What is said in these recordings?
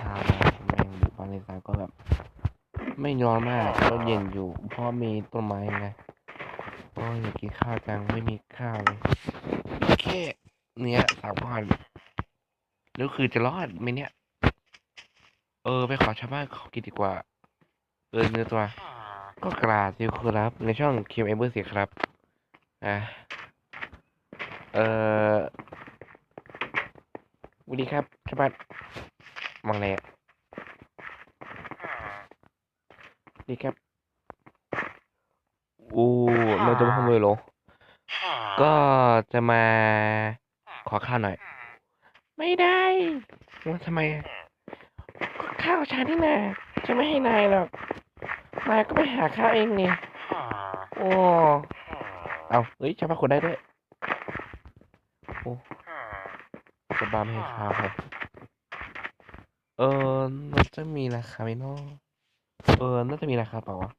ช้าแล้วแม่งบุกมาในสายก็แบบ ไม่ร้อนมากก็เย็นอยู่ เพราะมีต้นไม้ไงโอ้ยอยากกินข้าวจังไม่มีข้าวเลยแค่เนี้ยสามพันแล้วคือจะรอดไหมเนี่ย เออ ไปขอชาวบ้านเขากินดีกว่า เออเนื้อตัว ก็กราบสิครับ ในช่องคิมเอเบอร์สิครับอะเออสวัสดีครับชาวบ้าน มองอะไรอะสวัสดีครับอู้เราจะมาทำเลยเหรอ ก็จะมาขอข้าวหน่อย ไม่ได้ว่าทำไมอะก็ข้าวฉันนี่นะจะไม่ให้นายหรอก นายก็ไปหาข้าวเองนี่ โอ้ เอาเฮ้ยชาวบ้านคนได้ด้วย โอ้จะบ้าไม่ให้ข้าวครับ เออมันจะมีราคาไหมเนาะเออน่าจะมีราคาเปล่าวะ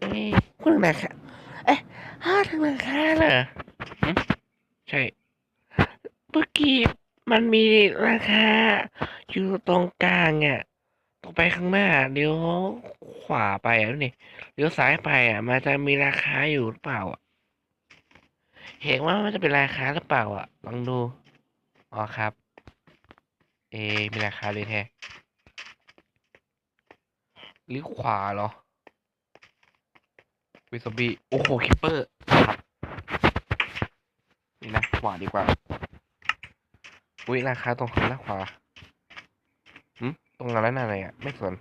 เอ๊ะพูดถึงราคาเอ๊ะห้าถึงราคาเหรอหึใช่เมื่อกี้มันมีราคาอยู่ตรงกลางอะตรงไปข้างหน้าเลี้ยวขวาไปอะนี่เลี้ยวซ้ายไปอะ มันจะมีราคาอยู่หรือเปล่าอะเห็นว่ามันจะเป็นราคาหรือเปล่าอะลองดูอ๋อครับ เอมีราคาเลยแท้หรือขวาเหรอวิสบีโอ้โหคิปเปอร์นี่นะขวาดีกว่าอุ้ยราคาตรงข้างหน้าขวาหืมตรงนั้นแล้วน่ะอะไรอะ ไม่สน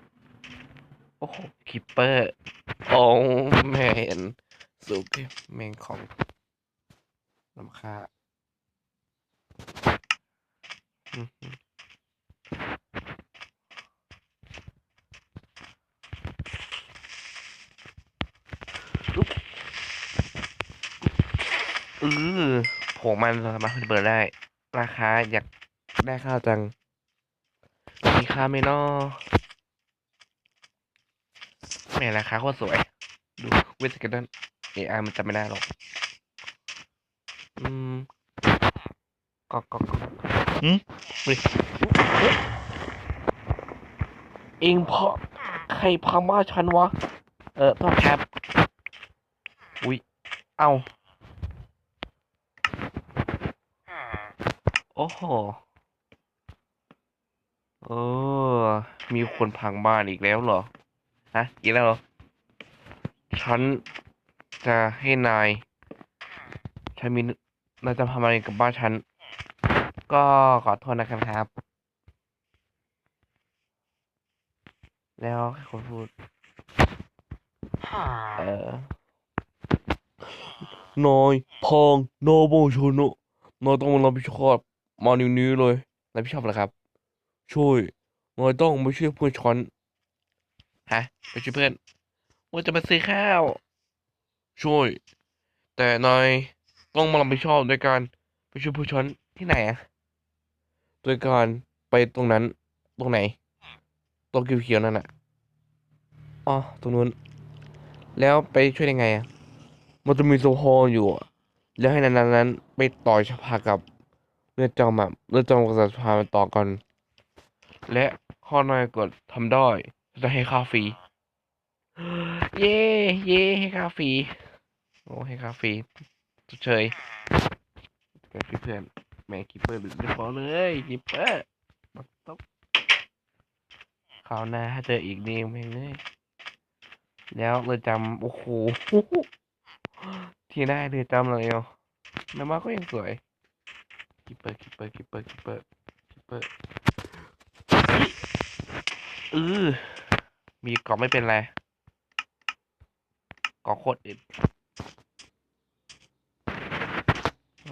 โอ้โหคิปเปอร์โอ้แมนสุดแมงของลำค่าอือหืออุ๊บเออผมมันสามารถเปิดได้ ราคาอยากได้ข้าวจัง มีค่าไหมนอแหม่ราคาโคตรสวย ดูเวสกันดันเอไอมันจำไม่ได้หรอก อืมก็ก็ก็หืมเฮ้ยเฮ้ยเองเพราะใครพังบ้านฉันวะ เออต้องครับอุ๊ยเอา โอ้โหเออ มีคนพังบ้านอีกแล้วเหรอ ฮะ อีกแล้วเหรอ ฉันจะให้นาย ฉันมีนายจะทำอะไรกับบ้านฉัน ก็ขอโทษนะครับ แล้วให้คนพูด เออนายพองโนโบชโนนายต้องมารับผิดชอบ มานิ้วนี้เลยรับผิดชอบเหรอครับ ช่วยนายต้องมาช่วยเพื่อนฉันฮะไปช่วยเพื่อนว่าจะมาซื้อข้าว ช่วย แต่นายต้องมารับผิดชอบโดยการไปช่วยผู้ฉันช้อนที่ไหนอะโดยการไปตรงนั้น ตรงไหนตรงเขียวๆนั่นอะอ๋อตรงนู้น แล้วไปช่วยยังไงอะมันจะมีโซฮอลอยู่อะแล้วให้นั้นนั้นๆไปต่อยสภากับ เรือจอมอะเรือจอมกับสภามันต่อกัน และข้อนายกดทำได้จะให้ค่าฟรี เย่เย่ให้ค่าฟรี โอ้ให้ค่าฟรีเชยเป็นเพื่อนแม่คิปเปอร์หรือเรียบอเลยคิปเปอร์บักตบคราวหน้าถ้าเจออีกนี่แม่งเลยแล้วเรือจำโอ้โหที่ได้เรือจำเลยอะแม่มาก็ยังสวย คิปเปอร์คิปเปอร์คิปเปอร์คิปเปอร์คิปเปอร์เออมีเกาะไม่เป็นไรเกาะโคตรอึด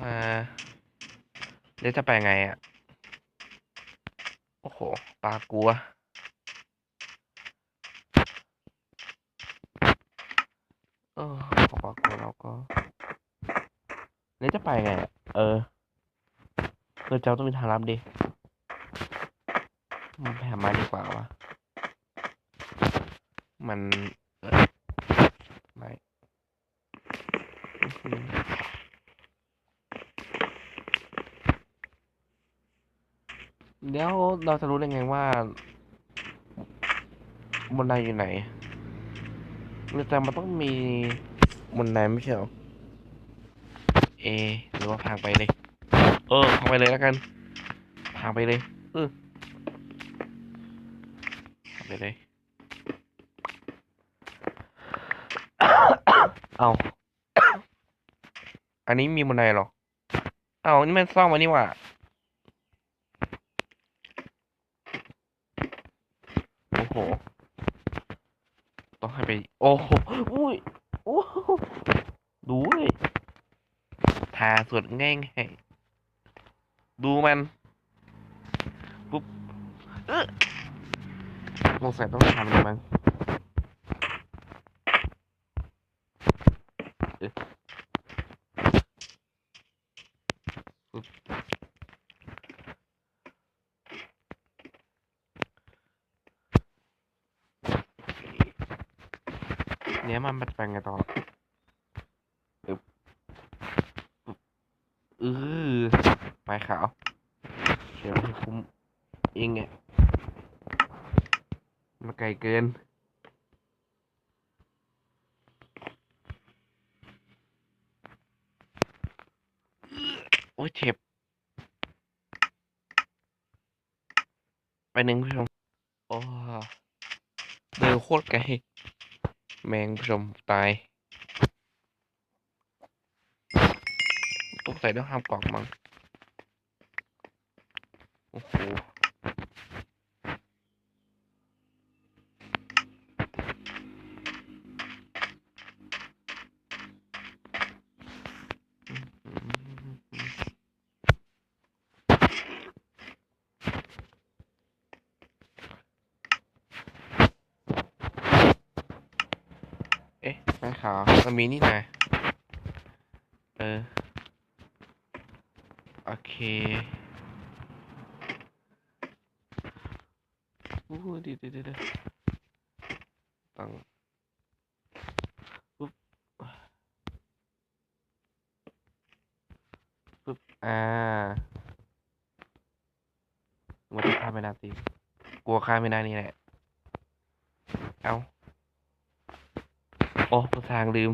มาเดี๋ยวจะไปไงอะ โอ้โห ปลากลัว เออปลากลัวแล้วก็เดี๋ยวจะไปไงอะเออ เออเจ้าต้องมีทางลับดิมันไปหามาดีกว่าวะ มันไม่อื้อหือแล้วเราจะรู้ได้ไงว่าบนไดอยู่ไหนแต่มันต้องมีบนไดไม่ใช่หรอ เอ หรือว่าพังไปเลย เออพังไปเลยแล้วกันพังไปเลยเออพังไปเลย เอาอันนี้มีบันไดเหรอ เอานี่มันซ่อมมานี่หว่าโอ้โห ต้องให้ไป โอ้โหอุ้ยโอ้โหดูเลยทาสวดง่ายง่ายๆ ดูมันปุ๊บเออสงสัยต้องทำเลยมั้งเอ๊ะปุ๊บเนี่ยมันมันไปไงต่ออึ๊บปุ๊บเออไป ขาวเดี๋ยวให้คุ้มเองเนี่ยมาไกลเกินโอ้ยเจ็บ ไปหนึ่งผู้ชม โอ้เดินโคตรไกล แมงผู้ชมตายต้องใส่ต้องห้ามกล่องมั้งโอ้โห เอ๊ะไม่ขาวมันมีนี่นะเออ โอเคอู้หูเดีดีดี๋ยวต้งปุ๊บปุ๊บ อ่ามันจะข้าไม่ได้ตีกลัวข้าไม่ได้นี่แหละ เอา โอ้ทางลืม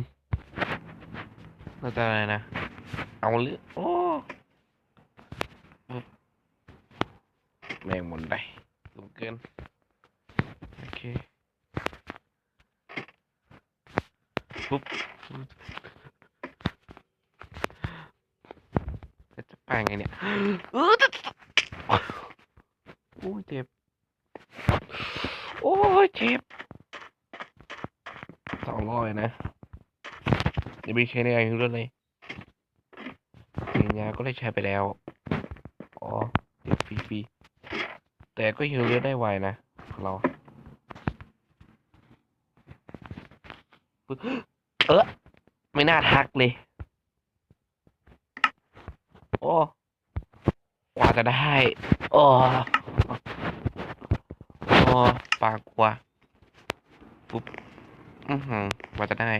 เราจะอะไรนะ เอาหรือโอ้แม่งหมุนไปสูงเกิน โอเค ปุ๊บจะไปไงเนี่ยโอ้ยเจ็บ โอ้ยเจ็บ องร้อยนะอย่าไปใช้ในไอ้รุ่นเลยปริญญาก็ได้ใช้ไปแล้ว อ๋อเดี๋ยวฟรีๆแต่ก็ฮิวเลือดได้ไวนะของเราเออไม่น่าทักเลย โอ้กว่าจะได้ โอ้โอ้ปากกว่า อือหือว่าจะได้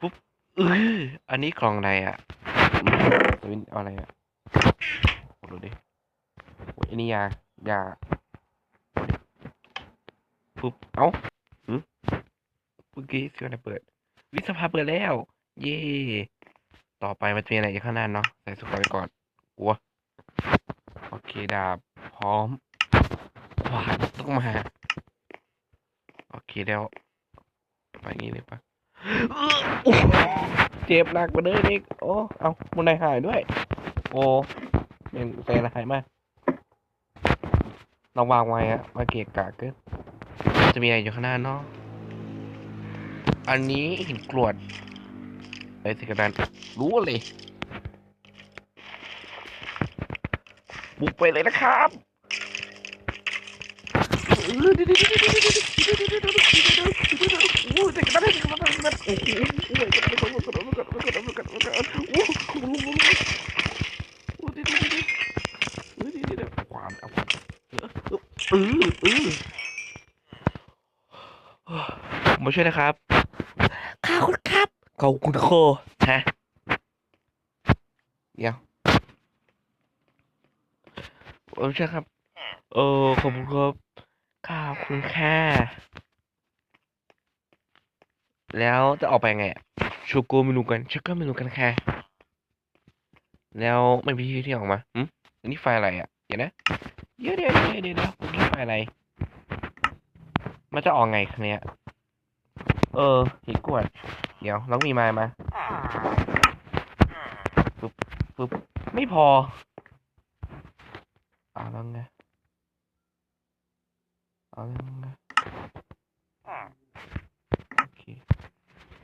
ปุ๊บเอออันนี้กล่องอะไรอะอืมเอาอะไรอะดูดิโอ้ยอันนี้ยายาปุ๊บ เอ้าหืมเมื่อกี้เสียงอะไรเปิด วิสภาเปิดแล้ว เย่ต่อไปมันจะมีอะไรอีกข้างหน้าเนาะใส่สุกไปก่อนกลัวโอเคดาบพร้อมขวานต้องมา โอเคแล้วไปงี้เลยปะเจ็บหนักกว่าเดิมอีกโอ้เอามันไดหายด้วย โอ้เป็นเซนหายมากเราวางไว้อะมาเกะกะเกินจะมีอะไรอยู่ข้างหน้าเนาะอันนี้หินกรวดไอ้สิกระดานรู้เลยบุกไปเลยนะครับ มาช่วยนะครับข้าคุณครับขอบคุณโคฮะเดี๋ยวมาช่วยครับ เออขอบคุณครับ ขอบคุณค่ะ แล้วจะออกไปยังไงชูโกไม่รู้กันชักก็ไม่รู้กันค่ะ แล้วไม่มีที่ที่ออกมาอืมอันนี้ไฟล์อะไรอะ เดี๋ยวนะ เดี๋ยวเดี๋ยวเดี๋ยวเดี๋ยวเดียวนี่ไฟล์อะไร มันจะออกไงคันเนี้ย เออหินกวด เดี๋ยวเรามีไม้มาปึ๊บปึ๊บไม่พออ่าแล้วไง அவங்க